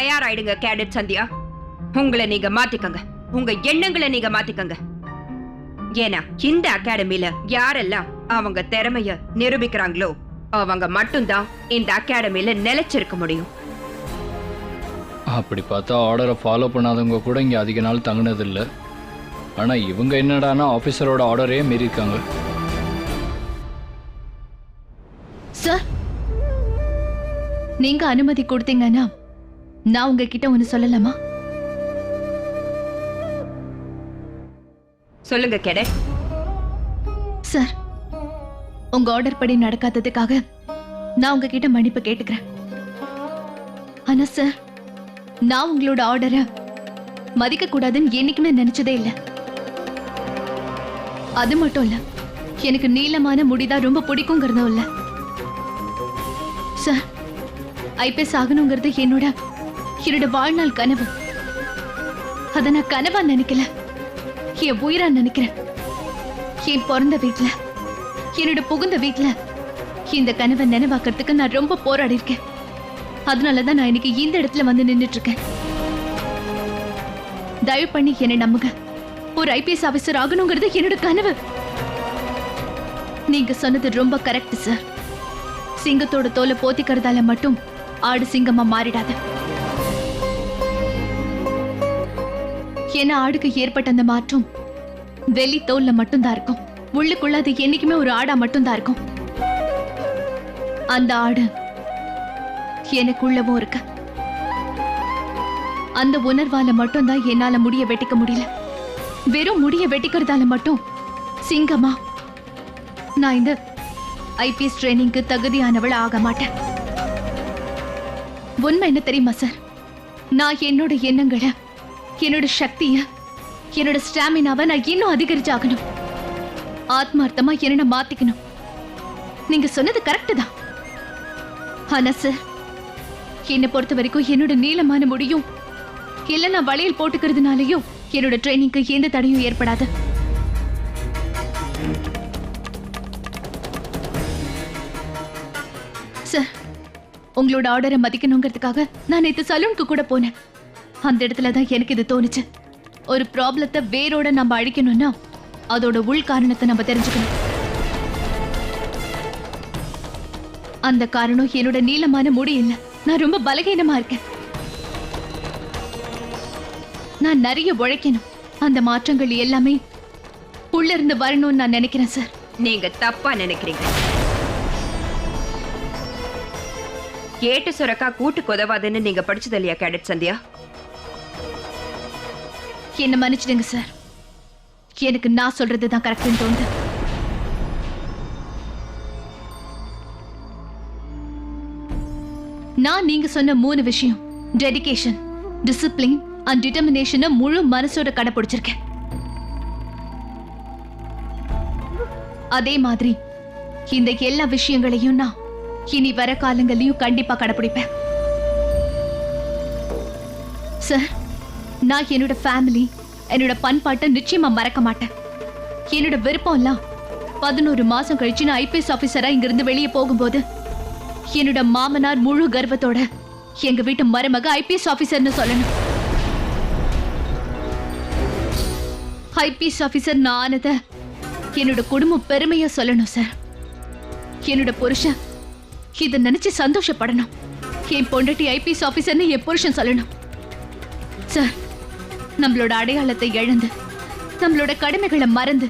தயாராயிடுங்க cadet Sandhya. உங்களை நீங்க மாத்திக்கங்க. உங்க எண்ணங்களை நீங்க மாத்திக்கங்க. ஏன்னா இந்த அகாடமில யாரெல்லாம் அவங்க திறமைய நிரூபிக்கிறாங்களோ அவங்க மட்டும்தான் இந்த அகாடமில நிலைச்சிருக்க முடியும். அப்படி பார்த்தா ஆர்டரை ஃபாலோ பண்ணாதவங்க கூட இங்கே அதிக நாள் தங்கினதில்லை. ஆனால் இவங்க என்னடானா ஆஃபீஸரோட ஆர்டரே மீறியிருக்காங்க சார் நீங்க அனுமதி கொடுத்தீங்கன்னா நான் உங்ககிட்ட ஒன்னு சொல்லலாமா? சொல்லுங்க கேடட் சார் உங்க ஆர்டர் படி நடக்காததுக்காக நான் உங்ககிட்ட மன்னிப்பு கேட்டுக்கிறேன். ஆனா சார் நான் உங்களோட ஆர்டரை மதிக்க கூடாதுன்னு என்னைக்குமே நினைச்சதே இல்ல. அது மட்டும் இல்ல எனக்கு நீளமான முடிதான் ரொம்ப பிடிக்குங்கிறதும் இல்ல. சார் ஐபிஎஸ் ஆகணுங்கிறது என்னோட என்னோட வாழ்நாள் கனவு. அத நான் கனவா நினைக்கல. என் உயிரா நினைக்கிறேன். என் பிறந்த வீட்டுல என்னோட புகுந்த வீட்டுல இந்த கனவை நினைவாக்கிறதுக்கு நான் ரொம்ப போராடி இருக்கேன் அதனாலதான் நான் இன்னைக்கு இந்த இடத்துல வந்து நின்னுட்டு இருக்கேன் தயவு பண்ணி என்னை நம்புங்க. ஒரு ஐபிஎஸ் ஆபீசர் ஆகணுங்கிறது என்னோட கனவு. நீங்க சொன்னது ரொம்ப கரெக்ட் சார். சிங்கத்தோட தோலை போத்திக்கிறதால மட்டும் ஆடு சிங்கமா மாறிடாது. ஏன்னா ஆடுக்கு ஏற்பட்ட அந்த மாற்றம் வெளி தோல்ல மட்டும்தான் இருக்கும். உள்ளுக்குள்ள அது என்னைக்குமே ஒரு ஆடா மட்டும்தான் இருக்கும். அந்த ஆடு எனக்குள்ளவும் இருக்க. அந்த உணர்வால மட்டும்தான் என்னால முடிய வெட்டிக்க முடியல. வெறும் முடிய வெட்டிக்கிறதால மட்டும் சிங்கமா நான் இந்த ஐபிஎஸ் ட்ரைனிங்க்கு தகுதியானவள் ஆக மாட்டேன். உண்மை என்ன தெரியுமா சார்? நான் என்னோட எண்ணங்களை என்னோட சக்திய என்னோட ஸ்டாமினாவை நான் இன்னும் அதிகரிச்சாகணும். ஆத்மார்த்தமா என்ன மாத்திக்கணும். நீங்க சொன்னது கரெக்ட் தான். ஆனா சார் என்னை பொறுத்த வரைக்கும் என்னோட நீளமான முடியும் இல்ல நான் வளையல் போட்டுக்கிறதுனாலயும் என்னோட ட்ரைனிங்க்கு எந்த தடையும் ஏற்படாது. சார் உங்களோட ஆர்டரை மதிக்கணுங்கிறதுக்காக நான் நேற்று சலூனுக்கு கூட போனேன். அந்த இடத்துல தான் எனக்கு இது தோணுச்சு. ஒரு ப்ராப்ளத்தை வேரோட நம்ம அழிக்கணும்னா அதோட உள் காரணத்தை நம்ம தெரிஞ்சுக்கணும். அந்த காரணம் என்னோட நீளமான முடி இல்ல. நான் ரொம்ப பலகீனமா இருக்கேன். நான் நிறைய உழைக்கணும். அந்த மாற்றங்கள் எல்லாமே உள்ள இருந்து வரணும்னு நான் நினைக்கிறேன் சார் நீங்க தப்பா நினைக்கிறீங்க. கேட்டு சுரக்கா கூட்டு உதவாதுன்னு நீங்க படிச்சது இல்லையா கேடட் சந்தியா? என்ன மன்னிச்சிடுங்க சார் எனக்கு நான் சொல்றது தான் கரெக்ட்னு தோணுது. நான் நீங்க சொன்ன மூணு விஷயம் டெடிகேஷன் டிசிப்ளின் அண்ட் டிட்டர்மினேஷனை முழு மனசோட கடைபிடிச்சிருக்கேன். அதே மாதிரி இந்த எல்லா விஷயங்களையும் நான் இனி வர காலங்களையும் கண்டிப்பா கடைபிடிப்பேன். சார் நான் என்னோட ஃபேமிலி என்னோட பண்பாட்டை நிச்சயமா மறக்க மாட்டேன். என்னோட விருப்பம் எல்லாம் பதினோரு மாசம் கழிச்சு நான் ஐபிஎஸ் ஆபீசரா இங்கிருந்து வெளியே போகும்போது என்னோட மாமனார் முழு கர்வத்தோட எங்க வீட்டு மருமக ஐபிஎஸ் ஆபீசர்னு சொல்லணும். ஐபிஎஸ் ஆபீசர் நான் ஆனத என்னோட குடும்பம் பெருமையா சொல்லணும் சார் என்னோட புருஷன் இதை நினைச்சு சந்தோஷப்படணும். என் பொண்டாட்டி ஐபிஎஸ் ஆபீசர்னு என் புருஷன் சொல்லணும். சார் நம்மளோட அடையாளத்தை இழந்து நம்மளோட கடமைகளை மறந்து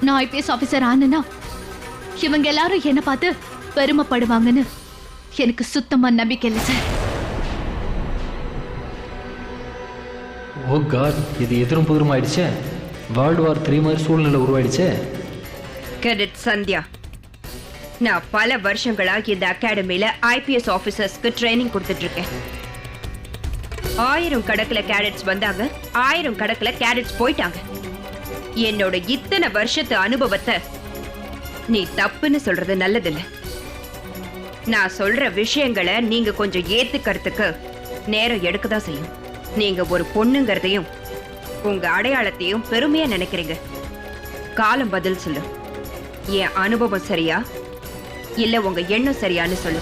நான் ஐபிஎஸ் ஆபீசர் ஆனேன்னா இவங்க எல்லாரும் என்ன பார்த்து பெருமைப்படுவாங்கன்னு எனக்கு சுத்தமா நம்பிக்கை இல்லை சார். ஓ காட் இது எதிரும் புதிரும் ஆயிடுச்சே? வேர்ல்டு வார் த்ரீ மாதிரி சூழ்நிலை உருவாயிடுச்சே? கேடட் சந்தியா. நான் பல வருஷங்களா இந்த அகாடமில ஐபிஎஸ் ஆபீசர்ஸ்க்கு ட்ரைனிங் கொடுத்துட்டு இருக்கேன். ஆயிரம் கணக்குல கேடட்ஸ் வந்தாங்க ஆயிரம் கணக்குல கேடட்ஸ் போயிட்டாங்க. என்னோட இத்தனை வருஷத்து அனுபவத்தை நீ தப்புன்னு சொல்றது நல்லதில்ல. நான் சொல்ற விஷயங்களை நீங்க கொஞ்சம் ஏத்துக்கிறதுக்கு நேரம் எடுக்கதான் செய்யும். நீங்க ஒரு பொண்ணுங்கிறதையும் உங்க அடையாளத்தையும் பெருமையா நினைக்கிறீங்க. காலம் பதில் சொல்லு. என் அனுபவம் சரியா? இல்ல உங்க எண்ணம் சரியான்னு சொல்லு.